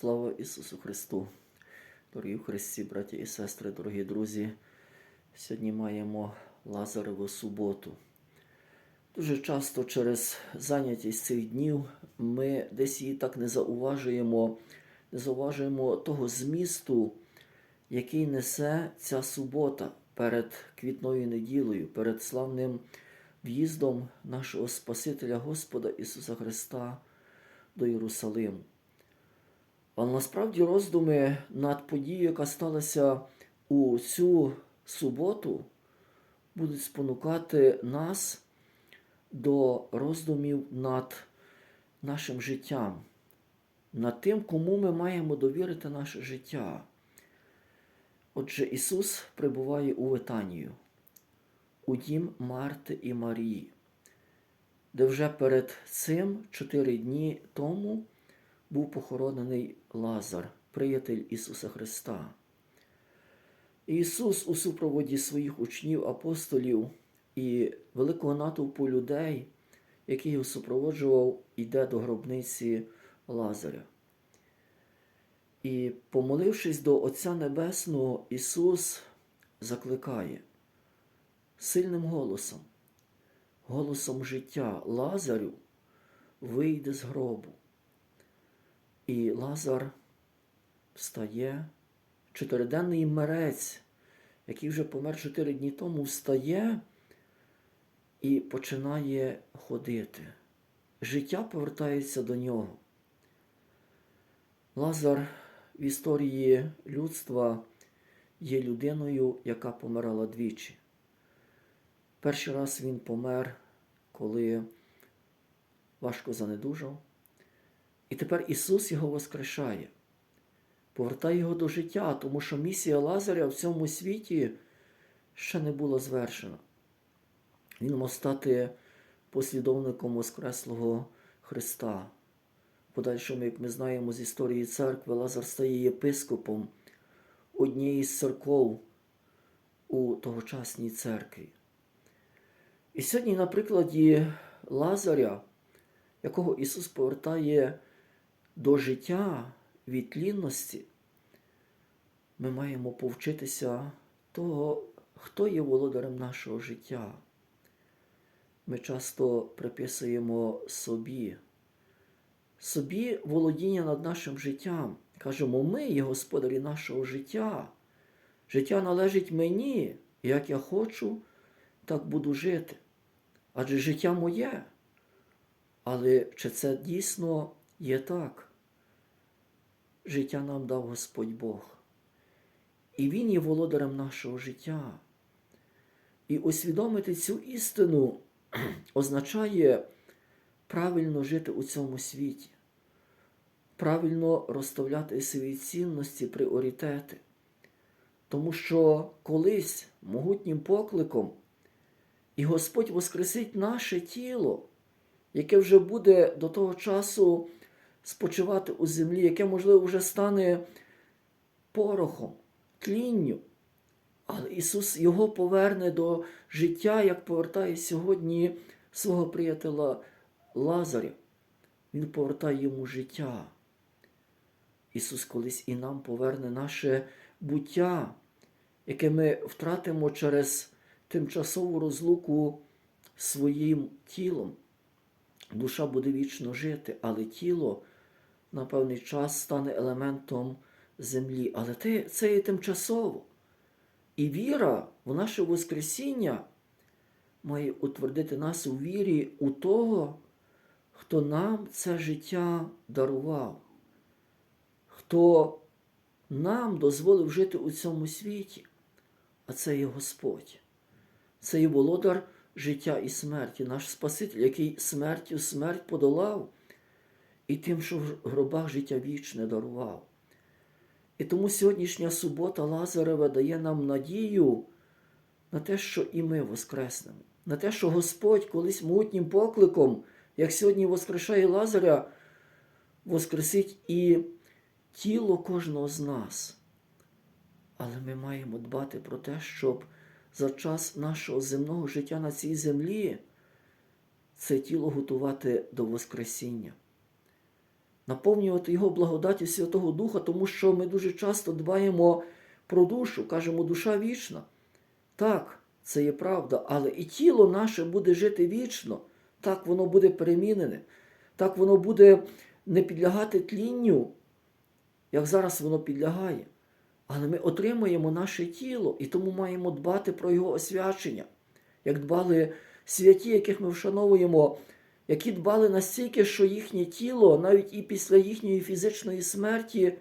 Слава Ісусу Христу! Дорогі в Христі, браті і сестри, дорогі друзі. Сьогодні маємо Лазареву суботу. Дуже часто через зайнятість цих днів ми десь її так не зауважуємо, не зауважуємо того змісту, який несе ця субота перед квітною неділею, перед славним в'їздом нашого Спасителя Господа Ісуса Христа до Єрусалиму. Але насправді роздуми над подією, яка сталася у цю суботу, будуть спонукати нас до роздумів над нашим життям, над тим, кому ми маємо довірити наше життя. Отже, Ісус прибуває у Витанію, у дім Марти і Марії, де вже перед цим чотири дні тому був похоронений Лазар, приятель Ісуса Христа. Ісус у супроводі своїх учнів, апостолів і великого натовпу людей, який його супроводжував, йде до гробниці Лазаря. І, помолившись до Отця Небесного, Ісус закликає сильним голосом, голосом життя Лазарю вийде з гробу. І Лазар встає, чотириденний мерець, який вже помер чотири дні тому, встає і починає ходити. Життя повертається до нього. Лазар в історії людства є людиною, яка помирала двічі. Перший раз він помер, коли важко занедужав. І тепер Ісус його воскрешає, повертає його до життя, тому що місія Лазаря в цьому світі ще не була звершена. Він мав стати послідовником Воскреслого Христа. В Подальшому, як ми знаємо з історії церкви, Лазар стає єпископом однієї з церков у тогочасній церкві. І сьогодні, на прикладі Лазаря, якого Ісус повертає до життя від тлінності, ми маємо повчитися того, хто є володарем нашого життя. Ми часто приписуємо собі, собі володіння над нашим життям. Кажемо, ми є господарі нашого життя. Життя належить мені, як я хочу, так буду жити. Адже життя моє. Але чи це дійсно є так? Життя нам дав Господь Бог. І Він є володарем нашого життя. І усвідомити цю істину означає правильно жити у цьому світі, правильно розставляти свої цінності, пріоритети. Тому що колись могутнім покликом і Господь воскресить наше тіло, яке вже буде до того часу спочивати у землі, яке, можливо, вже стане порохом, тлінню. Але Ісус його поверне до життя, як повертає сьогодні свого приятеля Лазаря. Він повертає йому життя. Ісус колись і нам поверне наше буття, яке ми втратимо через тимчасову розлуку своїм тілом. Душа буде вічно жити, але тіло на певний час стане елементом землі. Але це є тимчасово. І віра в наше Воскресіння має утвердити нас у вірі у того, хто нам це життя дарував, хто нам дозволив жити у цьому світі, а це є Господь. Це є володар життя і смерті, наш Спаситель, який смертю смерть подолав і тим, що в гробах життя вічне дарував. І тому сьогоднішня субота Лазарева дає нам надію на те, що і ми воскреснемо, на те, що Господь колись могутнім покликом, як сьогодні воскрешає Лазаря, воскресить і тіло кожного з нас. Але ми маємо дбати про те, щоб за час нашого земного життя на цій землі це тіло готувати до Воскресіння. Наповнювати Його благодаті Святого Духа, тому що ми дуже часто дбаємо про душу, кажемо, душа вічна. Так, це є правда, але і тіло наше буде жити вічно, так воно буде перемінене, так воно буде не підлягати тлінню, як зараз воно підлягає. Але ми отримуємо наше тіло і тому маємо дбати про його освячення, як дбали святі, яких ми вшановуємо, які дбали настільки, що їхнє тіло, навіть і після їхньої фізичної смерті,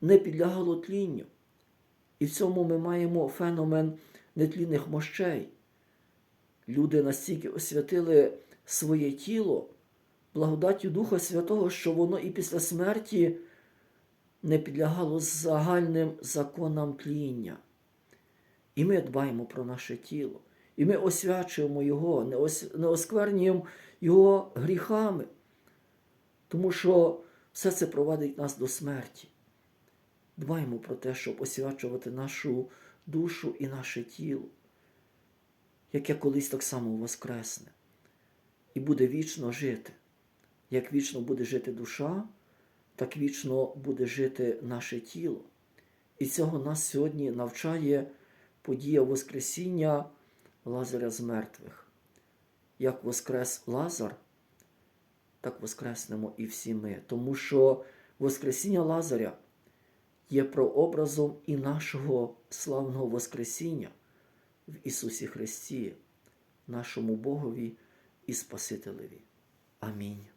не підлягало тлінню. І в цьому ми маємо феномен нетлінних мощей. Люди настільки освятили своє тіло благодаттю Духа Святого, що воно і після смерті не підлягало загальним законам тління. І ми дбаємо про наше тіло, і ми освячуємо його, не, ос... не осквернюємо його гріхами, тому що все це провадить нас до смерті. Дбаємо про те, щоб освячувати нашу душу і наше тіло, яке колись так само воскресне, і буде вічно жити. Як вічно буде жити душа, так вічно буде жити наше тіло. І цього нас сьогодні навчає подія Воскресіння Лазаря з мертвих. Як воскрес Лазар, так воскреснемо і всі ми. Тому що Воскресіння Лазаря є прообразом і нашого славного Воскресіння в Ісусі Христі, нашому Богові і Спасителеві. Амінь.